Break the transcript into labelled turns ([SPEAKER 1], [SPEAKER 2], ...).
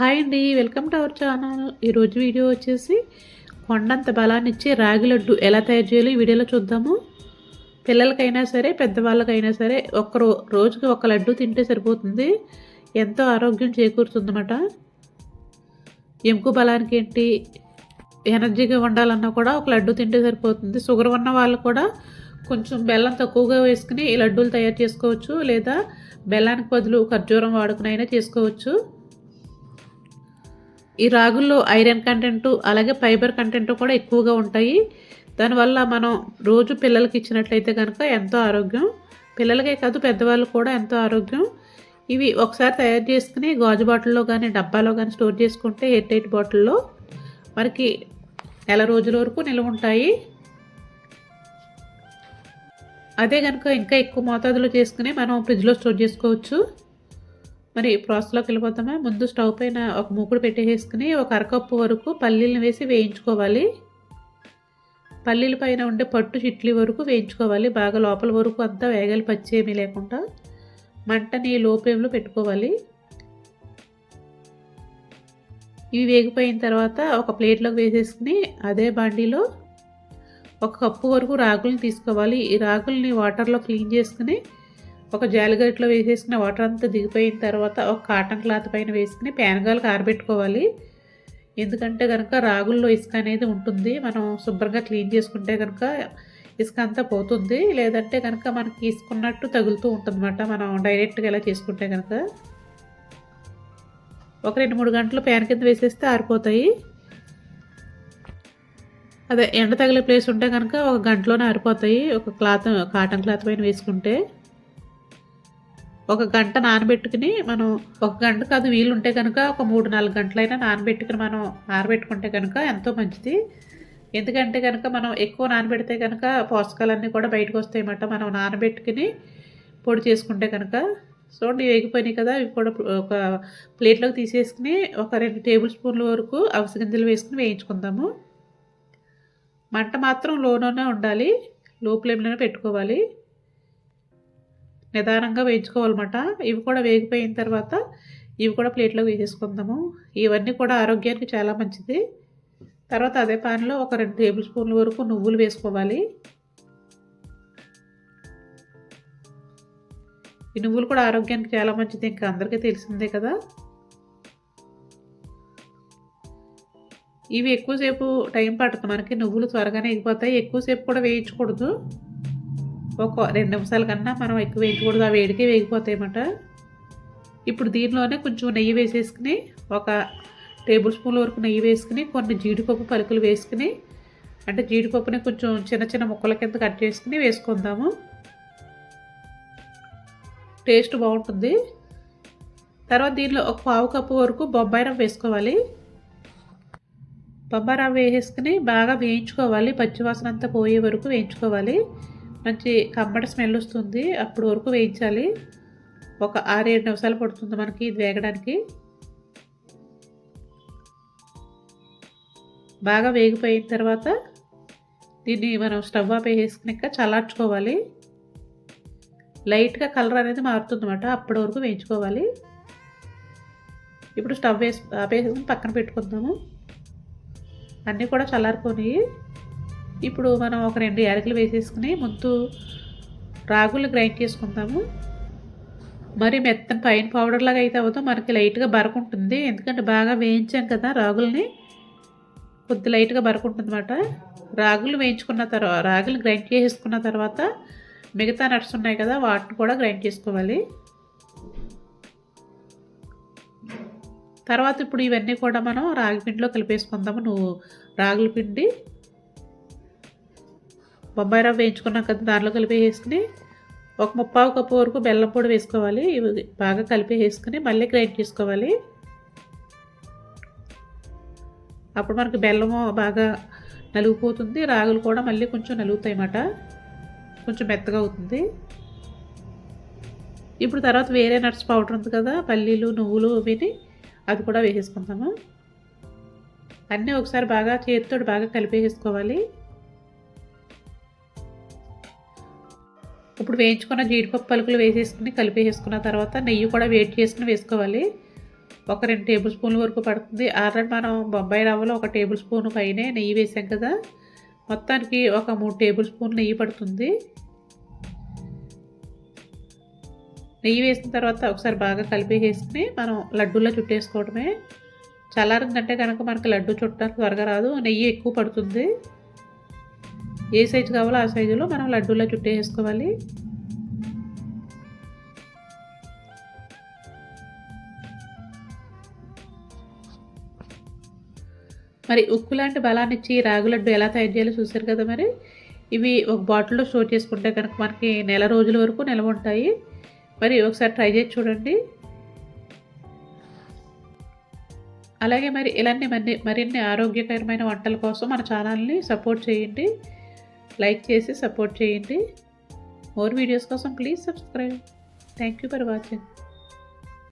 [SPEAKER 1] Hi అండి welcome to our channel. ఈరోజు video వచ్చేసి కొండంత బలాన్ని ఇచ్చే రాగి లడ్డు ఎలా తయారు చేయాలో ఈ వీడియోలో చూద్దాము. పిల్లలకైనా సరే పెద్దవాళ్ళకైనా సరే ఒక్కరో రోజుకి ఒక లడ్డు తింటే సరిపోతుంది. ఎంతో ఆరోగ్యం చేకూరుతుందన్నమాట. ఎముక బలానికి ఏంటి ఎనర్జీగా ఉండాలన్నా కూడా ఒక లడ్డు తింటే సరిపోతుంది. షుగర్ ఉన్న వాళ్ళు కూడా కొంచెం బెల్లం తక్కువగా వేసుకుని ఈ లడ్డూలు తయారు చేసుకోవచ్చు. లేదా బెల్లానికి బదులు ఖర్జూరం వాడుకునైనా చేసుకోవచ్చు. ఈ రాగుల్లో ఐరన్ కంటెంట్ అలాగే ఫైబర్ కంటెంట్ కూడా ఎక్కువగా ఉంటాయి. దానివల్ల మనం రోజు పిల్లలకి ఇచ్చినట్లయితే కనుక ఎంతో ఆరోగ్యం. పిల్లలకే కాదు పెద్దవాళ్ళు కూడా ఎంతో ఆరోగ్యం. ఇవి ఒకసారి తయారు చేసుకుని గాజు బాటిల్లో కానీ డబ్బాలో కానీ స్టోర్ చేసుకుంటే ఎయిట్ టైట్ బాటిల్లో మనకి నెల రోజుల వరకు నిల్వ ఉంటాయి. అదే కనుక ఇంకా ఎక్కువ మోతాదులో చేసుకుని మనం ఫ్రిడ్జ్లో స్టోర్ చేసుకోవచ్చు. మరి ప్రాసెస్లోకి వెళ్ళిపోతామా? ముందు స్టవ్ పైన ఒక మూకుడు పెట్టేసుకుని ఒక అరకప్పు వరకు పల్లీలను వేసి వేయించుకోవాలి. పల్లీల పైన ఉండే పట్టు చిట్లి వరకు వేయించుకోవాలి. బాగా లోపల వరకు అంతా వేగాలి పచ్చి ఏమీ లేకుండా. మంటని లో ఫ్లేమ్లో పెట్టుకోవాలి. ఇవి వేగిపోయిన తర్వాత ఒక ప్లేట్లోకి వేసేసుకుని అదే బాండీలో ఒక కప్పు వరకు రాగులను తీసుకోవాలి. ఈ రాగుల్ని వాటర్లో క్లీన్ చేసుకుని ఒక జాలిగట్లో వేసేసుకుని వాటర్ అంతా దిగిపోయిన తర్వాత ఒక కాటన్ క్లాత్ పైన వేసుకుని పేనగాలకు ఆరబెట్టుకోవాలి. ఎందుకంటే కనుక రాగుల్లో ఇసుక అనేది ఉంటుంది. మనం శుభ్రంగా క్లీన్ చేసుకుంటే కనుక ఇసుక అంతా పోతుంది. లేదంటే కనుక మనకి ఇసుకున్నట్టు తగులుతూ ఉంటుందన్నమాట. మనం డైరెక్ట్గా ఇలా చేసుకుంటే కనుక ఒక రెండు మూడు గంటలు ప్యాన్ కింద వేసేస్తే ఆరిపోతాయి. అదే ఎండ తగిలే ప్లేస్ ఉంటే కనుక ఒక గంటలోనే ఆరిపోతాయి. ఒక క్లాత్ కాటన్ క్లాత్ పైన వేసుకుంటే. ఒక గంట నానబెట్టుకుని మనం ఒక గంట కాదు వీలు ఉంటే కనుక ఒక మూడు నాలుగు గంటలైనా నానబెట్టుకుని మనం ఆరబెట్టుకుంటే కనుక ఎంతో మంచిది. ఎందుకంటే కనుక మనం ఎక్కువ నానబెడితే కనుక పోషకాలన్నీ కూడా బయటకు వస్తాయన్నమాట. మనం నానబెట్టుకుని పొడి చేసుకుంటే కనుక చూడండి వేగిపోయినాయి కదా ఇవి కూడా ఒక ప్లేట్లోకి తీసేసుకుని ఒక రెండు టేబుల్ స్పూన్ల వరకు అవస గింజలు వేసుకుని వేయించుకుందాము. మంట మాత్రం లోలోనే ఉండాలి లో ఫ్లేమ్లోనే పెట్టుకోవాలి. నిదానంగా వేయించుకోవాలన్నమాట. ఇవి కూడా వేగిపోయిన తర్వాత ఇవి కూడా ప్లేట్లో వేసేసుకుందాము. ఇవన్నీ కూడా ఆరోగ్యానికి చాలా మంచిది. తర్వాత అదే పాన్లో ఒక రెండు టేబుల్ స్పూన్ల వరకు నువ్వులు వేసుకోవాలి. ఈ నువ్వులు కూడా ఆరోగ్యానికి చాలా మంచిది. ఇంకా అందరికీ తెలిసిందే కదా. ఇవి ఎక్కువసేపు టైం పడుతుంది. మనకి నువ్వులు త్వరగానే ఎగిపోతాయి. ఎక్కువసేపు కూడా వేయించకూడదు. ఒక రెండు నిమిషాల కన్నా మనం ఎక్కువ వేయకూడదు. ఆ వేడికే వేగిపోతాయి అన్నమాట. ఇప్పుడు దీనిలోనే కొంచెం నెయ్యి వేసేసుకుని ఒక టేబుల్ స్పూన్ వరకు నెయ్యి వేసుకుని కొన్ని జీడిపప్పు పలుకులు వేసుకుని అంటే జీడిపప్పుని కొంచెం చిన్న చిన్న ముక్కల కింద కట్ చేసుకుని వేసుకుందాము. టేస్ట్ బాగుంటుంది. తర్వాత దీనిలో ఒక పావు కప్పు వరకు బొంబాయి రవ్వ వేసుకోవాలి. బొంబాయి రవ్వ వేసేసుకుని బాగా వేయించుకోవాలి. పచ్చివాసన అంతా పోయే వరకు వేయించుకోవాలి. మంచి కమ్మటి స్మెల్ వస్తుంది. అప్పుడు వరకు వేయించాలి. ఒక ఆరేడు నిమిషాలు పడుతుంది మనకి ఇది వేగడానికి. బాగా వేగిపోయిన తర్వాత దీన్ని మనం స్టవ్ ఆపే వేసుకున్నాక చల్లార్చుకోవాలి. లైట్గా కలర్ అనేది మారుతుందన్నమాట. అప్పటి వరకు వేయించుకోవాలి. ఇప్పుడు స్టవ్ వేసి ఆపేసుకుని పక్కన పెట్టుకుందాము. అన్నీ కూడా చల్లారిపోయి ఇప్పుడు మనం ఒక రెండు యాలకులు వేసేసుకుని ముందు రాగులు గ్రైండ్ చేసుకుందాము. మరి మెత్తని పైన పౌడర్ లాగా అయితే అవ్వదు మనకి లైట్గా బరకుంటుంది. ఎందుకంటే బాగా వేయించాం కదా రాగుల్ని. కొద్ది లైట్గా బరకుంటుంది అనమాట రాగులు వేయించుకున్న తర్వాత రాగులు గ్రైండ్ చేసుకున్న తర్వాత మిగతా నట్స్ ఉన్నాయి కదా వాటిని కూడా గ్రైండ్ చేసుకోవాలి. తర్వాత ఇప్పుడు ఇవన్నీ కూడా మనం రాగి పిండిలో కలిపేసుకుందాము. నువ్వు రాగుల పిండి బొంబాయి రవ్వ వేయించుకున్నాం కదా దానిలో కలిపి వేసుకుని ఒక ముప్పావు కప్పు వరకు బెల్లం పొడి వేసుకోవాలి. ఇవి బాగా కలిపి వేసుకుని మళ్ళీ గ్రైండ్ చేసుకోవాలి. అప్పుడు మనకి బెల్లము బాగా నలిగిపోతుంది. రాగులు కూడా మళ్ళీ కొంచెం నలుగుతాయి అన్నమాట. కొంచెం మెత్తగా అవుతుంది. ఇప్పుడు తర్వాత వేరే నట్స్ పౌడర్ ఉంది కదా పల్లీలు నువ్వులు విని అది కూడా వేసేసుకుందాము. అన్నీ ఒకసారి బాగా చేతితో బాగా కలిపేసుకోవాలి ఇప్పుడు వేయించుకున్న జీడిపప్పు పలుకులు వేసేసుకుని కలిపేసుకున్న తర్వాత నెయ్యి కూడా వేడి చేసుకుని వేసుకోవాలి. ఒక రెండు టేబుల్ స్పూన్ల వరకు పడుతుంది. ఆల్రెడీ మనం బొంబాయి రవ్వలో ఒక టేబుల్ స్పూన్ పైనే నెయ్యి వేసాం కదా. మొత్తానికి ఒక మూడు టేబుల్ స్పూన్ నెయ్యి పడుతుంది. నెయ్యి వేసిన తర్వాత ఒకసారి బాగా కలిపేసేసుకుని మనం లడ్డూలో చుట్టేసుకోవడమే. చల్లారిందంటే కనుక మనకి లడ్డు చుట్టడానికి త్వరగా రాదు. నెయ్యి ఎక్కువ పడుతుంది. ఏ సైజు కావాలో ఆ సైజులో మనం లడ్డూలో చుట్టేసుకోవాలి మరి ఉక్కు లాంటి బలాన్ని ఇచ్చి రాగు లడ్డు ఎలా తయారు చేయాలో చూసారు కదా మరి? ఇవి ఒక బాటిల్లో స్టోర్ చేసుకుంటే కనుక మనకి నెల రోజుల వరకు నిల్వ ఉంటాయి. మరి ఒకసారి ట్రై చేసి చూడండి. అలాగే మరి ఇలాంటి మరిన్ని మరిన్ని ఆరోగ్యకరమైన వంటల కోసం మన ఛానల్ని సపోర్ట్ చేయండి. లైక్ చేసి సపోర్ట్ చేయండి. మోర్ వీడియోస్ కోసం please subscribe. Thank you for watching